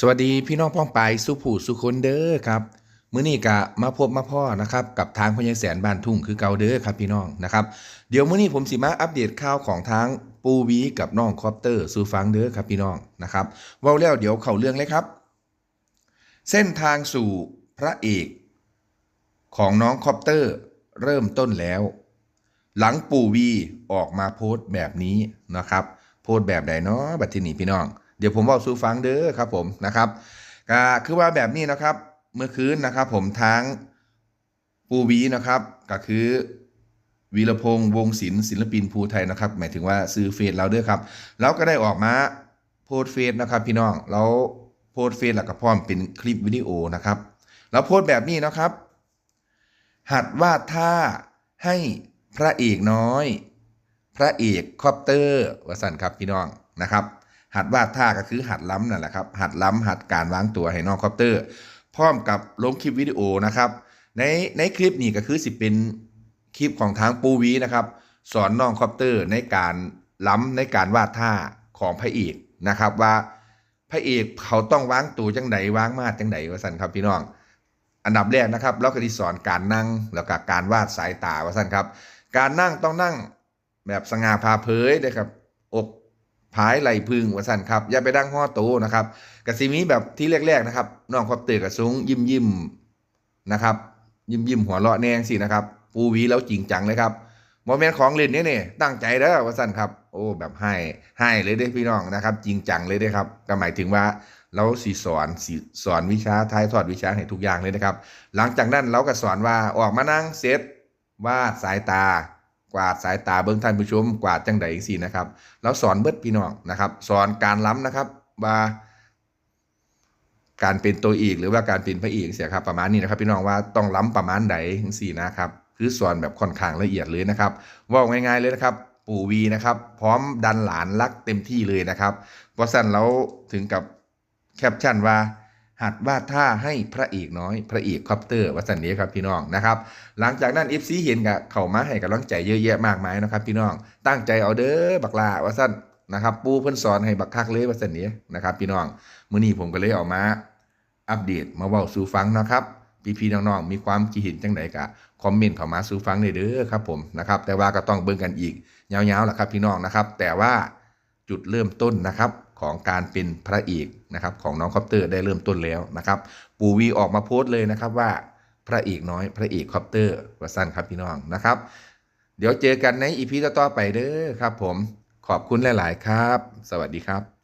สวัสดีพี่น้องพ้องไปสุผู้สุคนเด้อครับมื้อนี้กะมาพบมาพ่อนะครับกับทางพญายแสนบ้านทุ่งคือเกาเด้อครับพี่น้องนะครับเดี๋ยวมื้อนี้ผมสิมาอัปเดตข่าวของทางปูวีกับน้องคอปเตอร์สู่ฟังเด้อครับพี่น้องนะครับเว้าแล้วเดี๋ยวเข้าเรื่องเลยครับ เส้นทางสู่พระเอกของน้องคอปเตอร์เริ่มต้นแล้ว หลังปู่วีออกมาโพสต์แบบนี้นะครับ โพสต์แบบใดเนาะบัดทีนี้พี่น้อง เดี๋ยวผมบอกสู่ฟังเด้อครับผมนะครับก็คือว่าแบบนี้นะครับ เมื่อคืนนะครับผมทางปูวีนะครับ ก็คือวีรพงษ์วงศิลป์ศิลปินภูไทยนะครับ หมายถึงว่าซื้อเฟซเราเด้อครับแล้วก็ได้ออกมาโพสเฟซนะครับ พี่น้องแล้วโพสเฟซแล้วก็พร้อมเป็นคลิปวิดีโอนะครับแล้วโพสแบบนี้นะครับ หัดวาดท่าให้พระเอกน้อย พระเอกคอปเตอร์วสันครับพี่น้องนะครับ หัดวาดท่าก็คือหัดล้ำนั่นแหละครับหัดล้ำหัดการวางตัวให้น้องคอปเตอร์ พร้อมกับลงคลิปวิดีโอนะครับ ในในคลิปนี้ก็คือสิเป็นคลิปของทางปูวีนะครับสอนน้องคอปเตอร์ในการล้ำในการวาดท่าของพระเอกนะครับว่าพระเอกเขาต้องวางตัวจังไดวางมาจังไดว่าสันครับพี่น้อง อันดับแรกนะครับเราก็ที่สอนการนั่งแล้วก็การวาดสายตาว่าสันครับ การนั่งต้องนั่งแบบสง่าพาเผยนะครับอก ผายไหลพึงวสันครับ อย่าไปดังห่อโตนะครับกับสิมีแบบที่แรกๆนะครับน้องคอปเตอร์กับซุ้งยิ้มยิ้มๆนะครับ ยิ้มยิ้มๆหัวเราะแนงสินะครับ ปูวีแล้วจริงจังเลยครับโมเมนต์ของเล่นนี่นี่ตั้งใจเด้อวสันครับ โอ้แบบให้ให้เลยเด้พี่น้องนะครับ จริงจังเลยเด้ครับ ก็หมายถึงว่าเราสีสอนสีสอนวิชาท้ายทอดวิชาให้ทุกอย่างเลยนะครับ หลังจากนั้นเราก็สอนว่าออกมานั่งเซตวาดสายตา กวาดสายตาเบิ้องท่านผู้ชมกวาดจังใดสินะครับแล้วสอนเบิดพี่น้องนะครับ สอนการล้ำนะครับว่าการเป็นตัวเอกหรือว่าการเป็นพระเอกเสียครับประมาณนี้นะครับ พี่น้องว่าต้องล้ำประมาณใดทั้งสี่นะครับคือสอนแบบค่อนข้างละเอียดเลยนะครับว่าง่ายๆเลยนะครับ ปู่วีนะครับ พร้อมดันหลานรักเต็มที่เลยนะครับเพราะสั้นเราถึงกับแคปชั่นว่า หัดวาดท่าให้พระเอกน้อย พระเอกคอปเตอร์วัสันนี้ครับพี่น้องนะครับ หลังจากนั้นเอฟซีเห็นกับเข้ามาให้กำลังใจเยอะแยะมากมายนะครับ พี่น้องตั้งใจเอาเด้อบักลาวัสันนะครับ ปูเพิ่นสอนให้บักคักเลยวัสันนี้นะครับ พี่น้องมื้อนี้ผมก็เลยเออกมา อัปเดตมาเว้าสู่ฟังนะครับพี่ๆน้องๆมีความคิดเห็นจังไดกะคอมเมนต์เข้ามาสู่ฟังได้เด้อครับผมนะครับแต่ว่าก็ต้องเบิ่งกันอีกยาวๆล่ะครับพี่น้องนะครับ แต่ว่าจุดเริ่มต้นนะครับ ของการเป็นพระเอกนะครับของน้องคอปเตอร์ได้เริ่มต้นแล้วนะครับปูวีออกมาโพสต์เลยนะครับว่าพระเอกน้อยพระเอกคอปเตอร์ว่าสั้นครับพี่น้องนะครับ เดี๋ยวเจอกันในอีพีต่อๆไปเด้อครับผมขอบคุณหลาย ๆ ครับ สวัสดีครับ